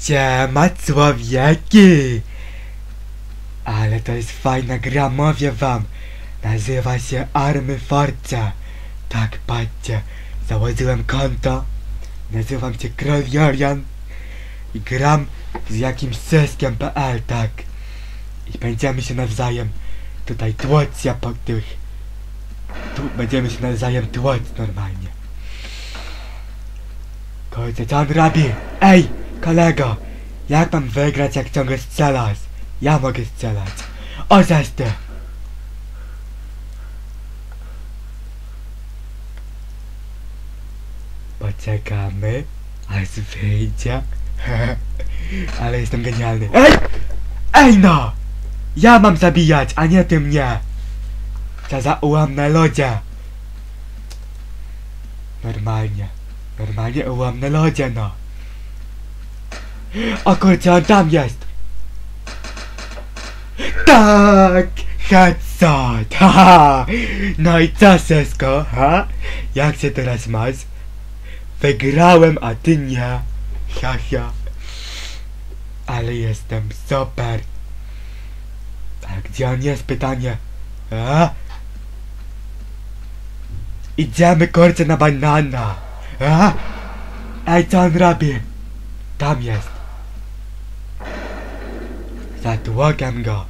Siema człowieki! Ale to jest fajna gra, mówię wam. Nazywa się Army Forza. Tak, patrzcie. Założyłem konto. Nazywam się Król Jorian. I gram z jakimś syskiem.pl, tak. I będziemy się nawzajem tutaj tłoc ja po tych... Tu będziemy się nawzajem tłoc normalnie. Kurczę, co on robi? Ej, kolego! Jak mam wygrać, jak ciągle strzelasz? Ja mogę strzelać. O, zesty! Poczekamy, aż wyjdzie. Ale jestem genialny. Ej! Ej no! Ja mam zabijać, a nie ty mnie! Za ułam na lodzie! Normalnie. Normalnie ułam na lodzie, no. O kurczę, on tam jest! Tak! Headshot! Haha! No i co, Sesko, ha? Jak się teraz masz? Wygrałem, a ty nie. Haha. Ale jestem super. A gdzie on jest, pytanie? A? Idziemy, kurczę, na banana. A? Ej, co on robi? Tam jest. Zatłokiem go.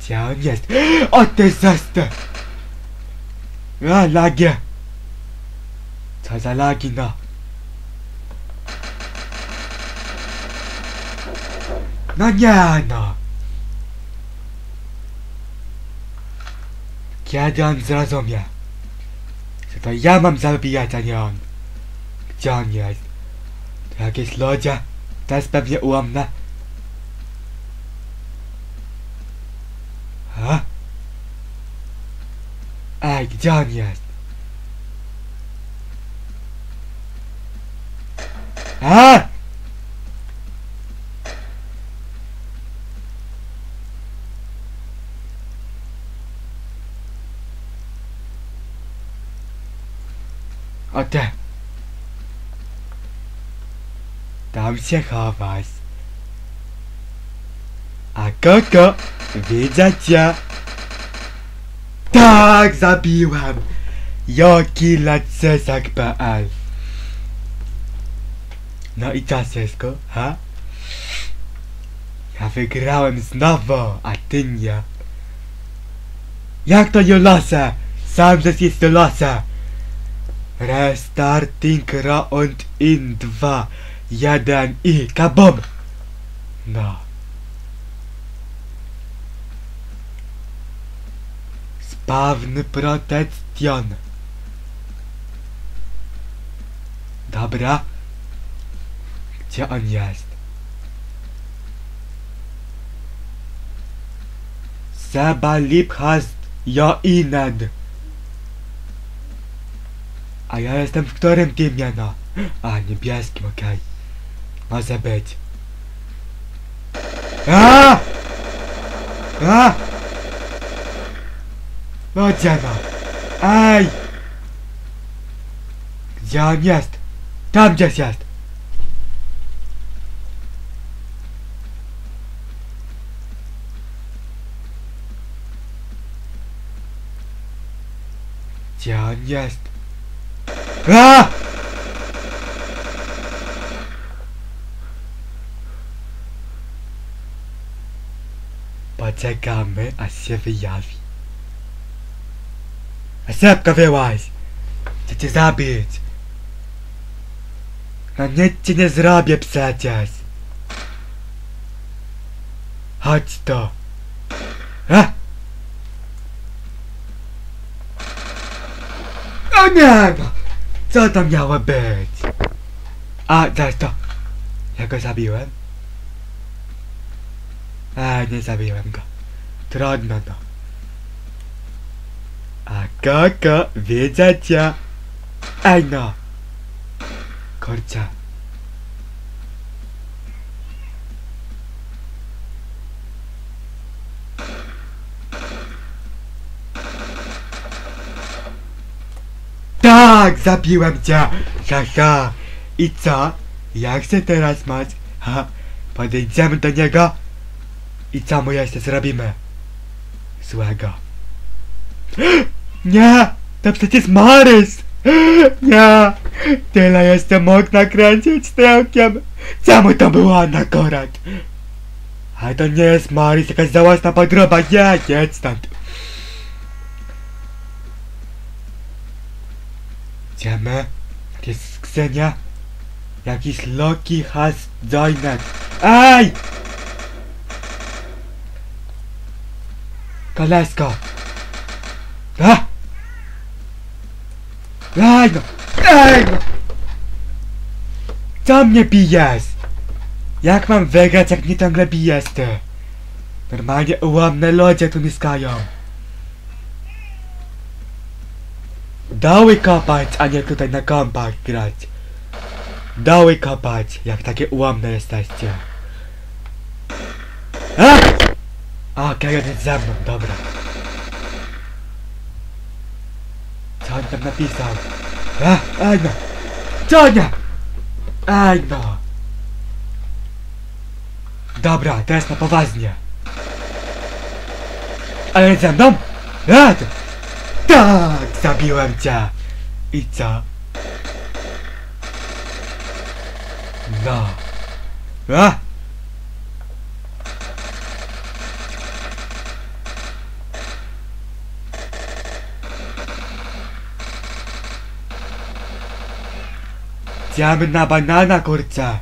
Gdzie on jest? O ty zesty! A, lagie! Co za lagi, no? No nie, no! Kiedy on zrozumie? Że to ja mam zabijać, a nie on. Gdzie on jest? Jakieś lodzie? To jest pewnie ułomne. A? Ej, gdzie on jest? A! O te. Tam się chowasz. A koko, widzę cię. Tak, zabiłem. Joki Cesak.pl No i co, Sesko, ha? Ja wygrałem znowu, a ty nie. Jak to nie losę? Sam że jest to losę. Restarting round in 2, 1 i kabum! No. Spawn protection. Dobra. Gdzie on jest? Seba lip has jo ined. A ja jestem w którym teamie, no? A, niebieskim, okej. Może być. A! A! No no? Ej! Gdzie on jest? Tam gdzieś jest! Gdzie on jest? A! Poczekamy, aż się wyjawi. A szybko wyłaź! Chcę cię zabić! No nic ci nie zrobię przecież! Chodź to! A! O nie! Co to miało być? A, zaraz to. Ja go zabiłem? A, nie zabiłem go. Trudno no. A koko, widzę cię. Ej no. Kurczę. Tak, zabiłem cię! Haha. I co? Jak chcę teraz mać? Ha, podejdziemy do niego i co mu jeszcze zrobimy? Złego. Nie! To przecież Marys! Nie! Tyle jeszcze mógł nakręcić tyłkiem! Czemu to było akurat? Ale to nie jest Marys, jakaś żałosna podroba, nie, jedź stąd! Idziemy? Jest skrzynia? Jakiś Loki has joined. Ej! Kolesko! A! Ej no! Ej no! Co mnie bijesz? Jak mam wygrać, jak mnie ciągle bijesz ty? Normalnie ułomne ludzie tu mieszkają. Doły kopać, a nie tutaj na kompach grać. Doły kopać, jak takie ułomne jesteście. A! Okej, on jest ze mną, dobra. Co on tam napisał? A, ej no! Co nie? Ej no! Dobra, teraz na poważnie. Ale ze mną? A, to... Tak, zabiłem cię. I co? No. A! Idziemy na banana, kurczę.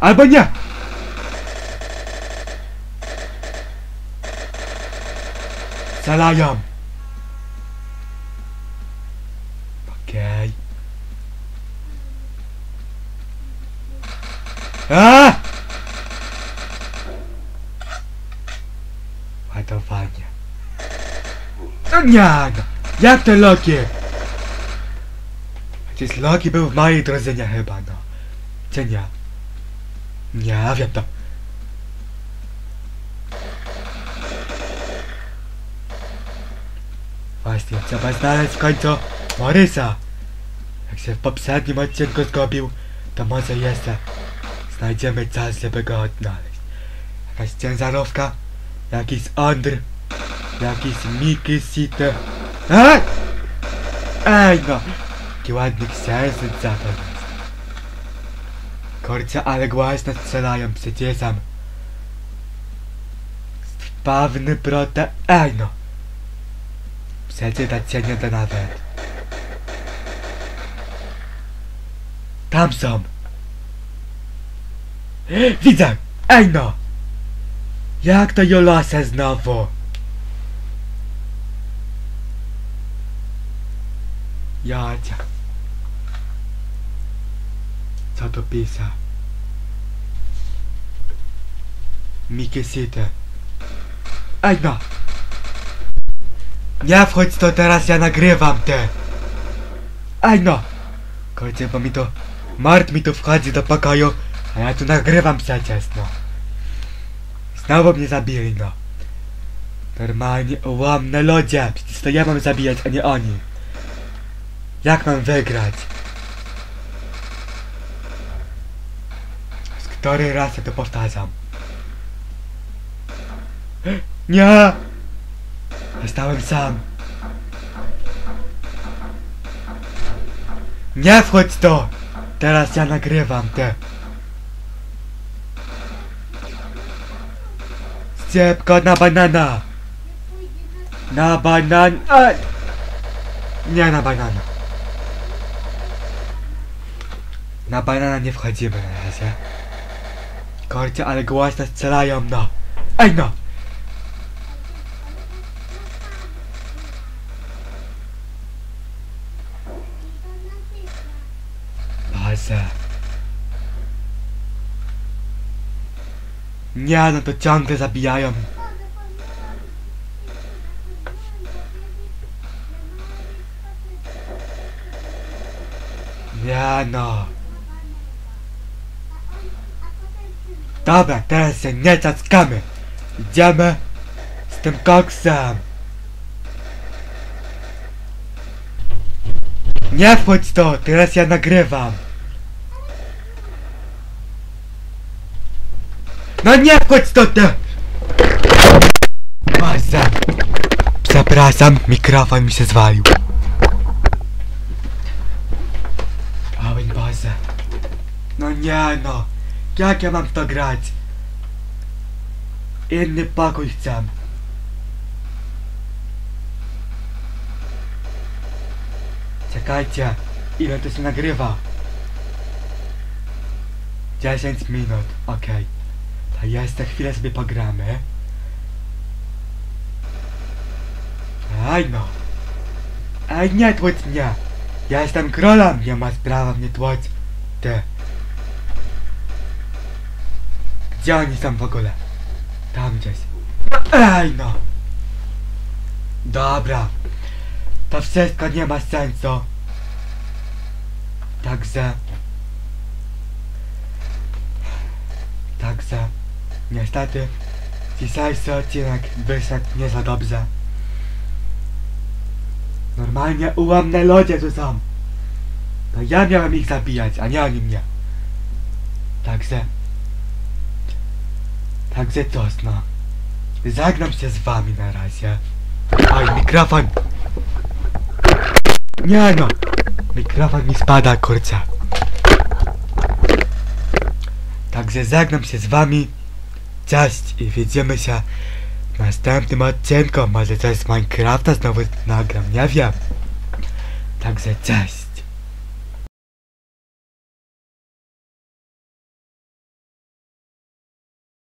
Albo nie! Strzelają. Okej. A! Ładowanie. No nie, no. Jak to Loki? Przecież Loki był w mojej drodze chyba, no. Czy nie? Nie wiem to. Właśnie, trzeba znaleźć w końcu Morysa. Jak się w poprzednim odcinku zgubił, to może jeszcze znajdziemy czas, żeby go odnaleźć. Jakaś ciężarówka, jakiś Ondr, jakiś Mickey City. Ej! Ej no! Jaki ładny księżyc za to jest. Kurczę, ale głośno strzelają, przecież sam. Spawny prote... Ej no! Przeczytać się nie da nawet. Tam są! Widzę! Ej no! Jak to Jolasa znowu? Jacia. Co to pisa? Mickey City. Ej no! Nie wchodź to teraz, ja nagrywam te! Ej no! Kurczę, bo mi to... Mart mi tu wchodzi do pokoju, a ja tu nagrywam przecież, no. Znowu mnie zabili, no. Normalnie ułomne ludzie, przecież to ja mam zabijać, a nie oni. Jak mam wygrać? Z który raz ja to powtarzam? Nie! Zostałem sam. Nie wchodź to! Teraz ja nagrywam te. Ściepko na banana! Na banan... Nie na banana. Na banana nie wchodzimy na razie. Kurczę, ale głośno strzelają, no. Ej no! Boże. Nie, no to ciągle zabijają. Nie no. Dobra, teraz się nie cackamy. Idziemy z tym koksem. Nie wchodź to, teraz ja nagrywam. No nie wchodź to, ty! Baza. Przepraszam, mikrofon mi się zwalił. Ałem bazę. No nie no. Jak ja mam w to grać? Inny pokój chcę. Czekajcie, ile to się nagrywa? 10 minut, okej. To jeszcze chwilę sobie pogramy. Ej no. Ej, nie tłuc mnie. Ja jestem królem, nie ma sprawa mnie tłuc. Ty. Gdzie oni są w ogóle? Tam gdzieś. No, ej no. Dobra. To wszystko nie ma sensu. Także... Także... Niestety... Dzisiejszy odcinek wyszedł nie za dobrze. Normalnie ułamne ludzie tu są. To ja miałem ich zabijać, a nie oni mnie. Także... Także cóż no. Zagnam się z wami na razie. Oj, mikrofon! Nie no! Mikrofon mi spada, kurczę. Także żegnam się z wami. Cześć i widzimy się w następnym odcinku. Może coś z Minecrafta znowu nagram, nie wiem. Także cześć.